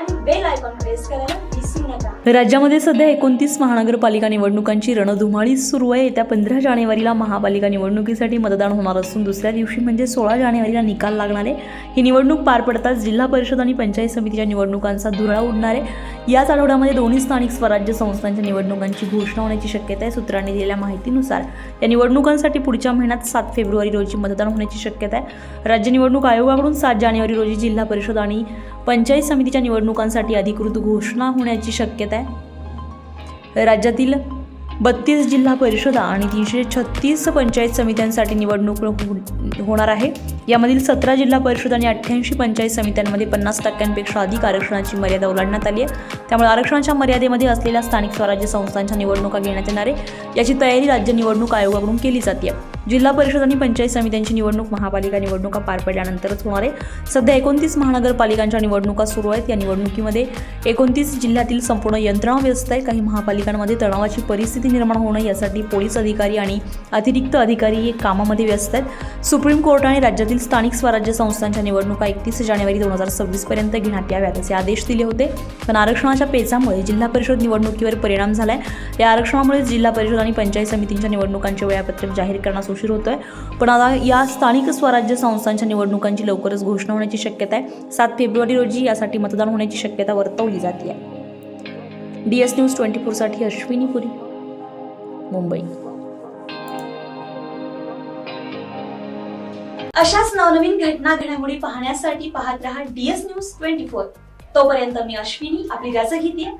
आणि bell icon press करायला विसरू नका. राज्यामध्ये सध्या एकोणतीस महानगरपालिका निवडणुकांची रणधुमाळी सुरू आहे. येत्या पंधरा जानेवारीला महापालिका निवडणुकीसाठी मतदान होणार असून दुसऱ्या दिवशी म्हणजे सोळा जानेवारीला निकाल लागणार आहे. ही निवडणूक पार पडताच जिल्हा परिषद आणि पंचायत समितीच्या निवडणुकांचा धुरळा उडणार आहे. याच आठवड्यामध्ये दोन्ही स्थानिक स्वराज्य संस्थांच्या निवडणुकांची घोषणा होण्याची शक्यता आहे. सूत्रांनी दिलेल्या माहितीनुसार या निवडणुकांसाठी पुढच्या महिन्यात सात फेब्रुवारी रोजी मतदान होण्याची शक्यता आहे. राज्य निवडणूक आयोगाकडून सात जानेवारी रोजी जिल्हा परिषद आणि पंचायत समितीच्या निवडणुकांसाठी अधिकृत घोषणा होण्याची शक्यता आहे. राज्यातील बत्तीस जिल्हा परिषदा आणि तीनशे छत्तीस पंचायत समित्यांसाठी निवडणूक हो- होणार आहे. यामधील सतरा जिल्हा परिषद आणि अठ्ठ्याऐंशी पंचायत समित्यांमध्ये पन्नास टक्क्यांपेक्षा अधिक आरक्षणाची मर्यादा ओलांडण्यात आली आहे. त्यामुळे आरक्षणाच्या मर्यादेमध्ये असलेल्या स्थानिक स्वराज्य संस्थांच्या निवडणुका घेण्यात येणार आहे. याची तयारी राज्य निवडणूक आयोगाकडून केली जाते. जिल्हा परिषद आणि पंचायत समित्यांची निवडणूक महापालिका निवडणुका पार पडल्यानंतरच होणार आहे. सध्या एकोणतीस महानगरपालिकांच्या निवडणुका सुरू आहेत. या निवडणुकीमध्ये एकोणतीस जिल्ह्यातील संपूर्ण यंत्रणा व्यस्त आहे. काही महापालिकांमध्ये तणावाची परिस्थिती निर्माण होणं यासाठी पोलीस अधिकारी आणि अतिरिक्त अधिकारी हे कामामध्ये व्यस्त आहेत. सुप्रीम कोर्ट आणि राज्यातील स्थानिक स्वराज्य संस्थांच्या निवडणुका एकतीस जानेवारी दोन हजार सव्वीसपर्यंत घेण्यात याव्यात असे आदेश दिले होते. पण आरक्षणाच्या पेचामुळे जिल्हा परिषद निवडणुकीवर परिणाम झालाय. या आरक्षणामुळे जिल्हा परिषद आणि पंचायत समितींच्या निवडणुकांचे वेळापत्रक जाहीर करण्यास उशीर होतोय. पण आता या स्थानिक स्वराज्य संस्थांच्या निवडणुकांची लवकरच घोषणा होण्याची शक्यता आहे. सात फेब्रुवारी रोजी यासाठी मतदान होण्याची शक्यता वर्तवली जाते डी एस न्यूज ट्वेंटी फोरसाठी अश्विनी पुरी मुंबई. अशाच नवनवीन घटना घडामोडी पाहण्यासाठी पाहत रहा डीएस न्यूज ट्वेंटी फोर तोपर्यंत मी अश्विनी आपली रजा घेते